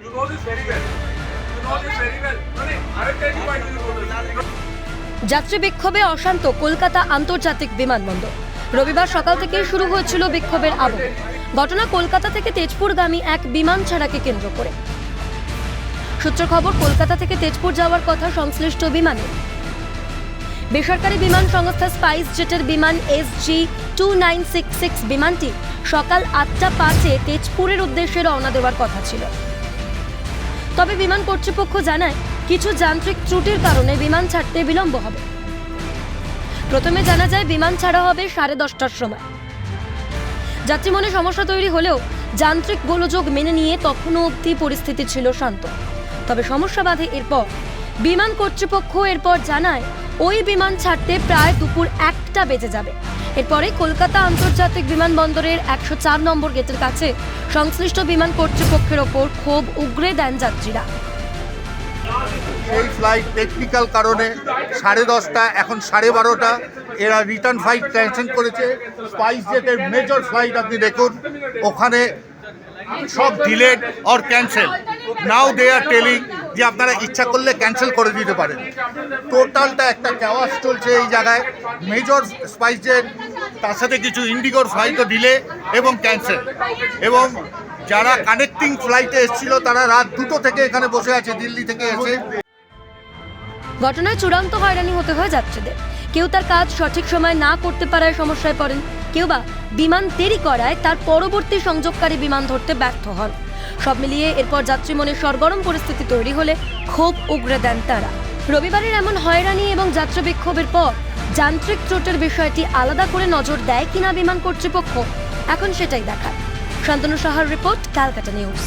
You know this very well. You know this very well. No, no, I will tell you why you know this. যাত্রী বিক্ষোভে অশান্ত কলকাতা আন্তর্জাতিক বিমানবন্দর রবিবার সকাল থেকে শুরু হয়েছিল বিক্ষোভের আবহ ঘটনা কলকাতা থেকে তেজপুরগামী এক বিমান ছাড়াকে কেন্দ্র করে সূত্র খবর কলকাতা থেকে তেজপুর যাওয়ার কথা সংশ্লিষ্ট বিমানে বেসরকারি বিমান সংস্থা স্পাইস জেটের বিমান S G two nine six six বিমানটি সকাল আটটা পাঁচে তেজপুরের উদ্দেশ্যে রওনা দেওয়ার কথা ছিল তবে বিমান কর্তৃপক্ষ জানায়, কিছু যান্ত্রিক ত্রুটির কারণে বিমান ছাড়তে বিলম্ব হবে। প্রথমে জানা যায়, বিমান ছাড়া হবে সাড়ে দশটার সময়। যাত্রী মনে সমস্যা তৈরি হলেও যান্ত্রিক গোলযোগ মেনে নিয়ে তখনও অবধি পরিস্থিতি ছিল শান্ত। তবে সমস্যা বাধে এরপর বিমান কর্তৃপক্ষ এরপর জানায়, ওই বিমান ছাড়তে প্রায় দুপুর একটা বেজে যাবে। এরপরে কলকাতা আন্তর্জাতিক বিমানবন্দরের একশো চার নম্বর গেটের কাছে সংশ্লিষ্ট বিমান কর্তৃপক্ষের ওপর ক্ষোভ উগরে দেন যাত্রীরা। সেই ফ্লাইট টেকনিক্যাল কারণে সাড়ে দশটা, এখন সাড়ে বারোটা। এরা রিটার্ন ফ্লাইট ক্যান্সেল করেছে। স্পাইস জেটের মেজর ফ্লাইট আপনি দেখুন, ওখানে সব delayed or cancel now they are telling যে আপনারা ইচ্ছা করলে ক্যান্সেল করে দিতে পারেন। টোটালটা একটা ক্যাওয়াস চলছে এই জায়গায়। মেজর স্পাইসের তার সাথে কিছু ইন্ডিগোর ফ্লাইটও ডিলে এবং ক্যান্সেল এবং যারা কানেক্টিং ফ্লাইটে এসেছিল, তারা রাত দুটো থেকে এখানে বসে আছে, দিল্লি থেকে এসে। ঘটনায় চূড়ান্ত হয়রানি হতে হয় যাত্রীদের। কেউ তার কাজ সঠিক সময় না করতে পারায় সমস্যায় পড়েন। কেউ বা বিমান দেরি করায় তার পরবর্তী সংযোগকারী বিমান ধরতে ব্যর্থ হন। সব মিলিয়ে এরপর যাত্রী মনে সরগরম পরিস্থিতি তৈরি হলে ক্ষোভ উগড়ে দেন তারা। রবিবারের এমন হয়রানি এবং যাত্রা বিক্ষোভের পর যান্ত্রিক ত্রুটির বিষয়টি আলাদা করে নজর দেয় কিনা বিমান কর্তৃপক্ষ, এখন সেটাই দেখার। শান্তনু সাহার রিপোর্ট, ক্যালকাটা নিউজ।